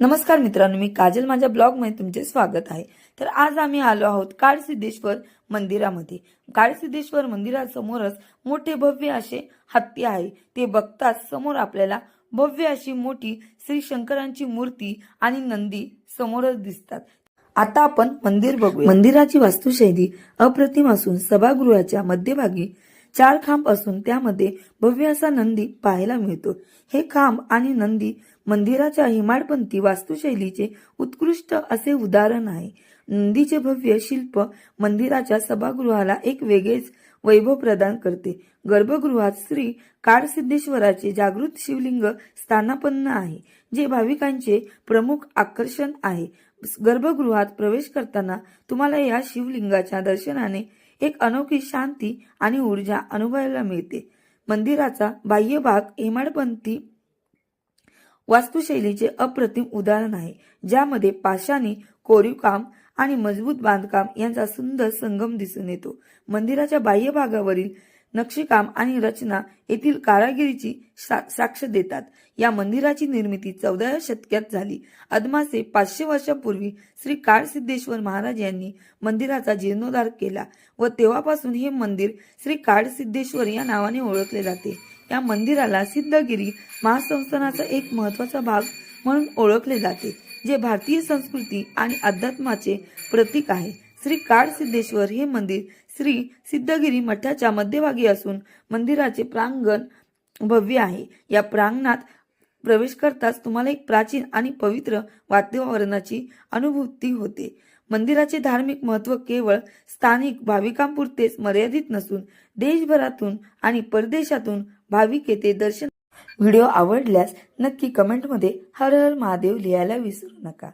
नमस्कार मित्रांनो मी काजल. माझ्या ब्लॉगमध्ये तुमचे स्वागत आहे. तर आज आम्ही आलो आहोत काळसिद्धेश्वर मंदिरामध्ये. काळसिद्धेश्वर मंदिरासमोरच मोठे भव्य असे हत्ती आहे. ते बघताच समोर आपल्याला भव्य अशी मोठी श्री शंकरांची मूर्ती आणि नंदी समोरच दिसतात. आता आपण मंदिर बघू मंदिराची वास्तुशैली अप्रतिम असून सभागृहाच्या मध्यभागी चार खांब असून त्यामध्ये भव्य असा नंदी पाहायला मिळतो. हे खांब आणि नंदी मंदिराच्या हिमाडपंथी वास्तुशैलीचे उत्कृष्ट असे उदाहरण आहे. नंदीचे भव्य शिल्प मंदिराच्या सभागृहाला एक वेगळेच वैभव प्रदान करते. गर्भगृहात श्री काळसिद्धेश्वराचे जागृत शिवलिंग स्थानापन्न आहे जे भाविकांचे प्रमुख आकर्षण आहे. गर्भगृहात प्रवेश करताना तुम्हाला या शिवलिंगाच्या दर्शनाने एक अनोखी शांती आणि ऊर्जा अनुभवायला मिळते. मंदिराचा बाह्य भाग हेमाडपंथी वास्तुशैलीचे अप्रतिम उदाहरण आहे ज्यामध्ये पाषाणी कोरीवकाम आणि मजबूत बांधकाम यांचा सुंदर संगम दिसून येतो. मंदिराच्या बाह्य भागावरील नक्षीकाम आणि रचना येथील कारागिरीची सा- साक्ष देतात. या मंदिराची निर्मिती चौदाव्या शतकात झाली. अदमासे पाचशे वर्षापूर्वी श्री काळसिद्धेश्वर महाराज यांनी मंदिराचा जीर्णोद्धार केला व तेव्हापासून हे मंदिर श्री काळसिद्धेश्वर या नावाने ओळखले जाते. या मंदिराला सिद्धगिरी महासंस्थानाचा एक महत्त्वाचा भाग म्हणून ओळखले जाते जे भारतीय संस्कृती आणि अध्यात्माचे प्रतीक आहे. श्री काळसिद्धेश्वर हे मंदिर श्री सिद्धगिरी मठाच्या मध्यभागी असून मंदिराचे प्रांगण भव्य आहे. या प्रांगणात प्रवेश करताच तुम्हाला एक प्राचीन आणि पवित्र वातावरणाची अनुभूती होते. मंदिराचे धार्मिक महत्त्व केवळ स्थानिक भाविकांपुरतेच मर्यादित नसून देशभरातून आणि परदेशातून भाविक येथे दर्शन व्हिडिओ आवडल्यास नक्की कमेंटमध्ये हर हर महादेव लिहायला विसरू नका.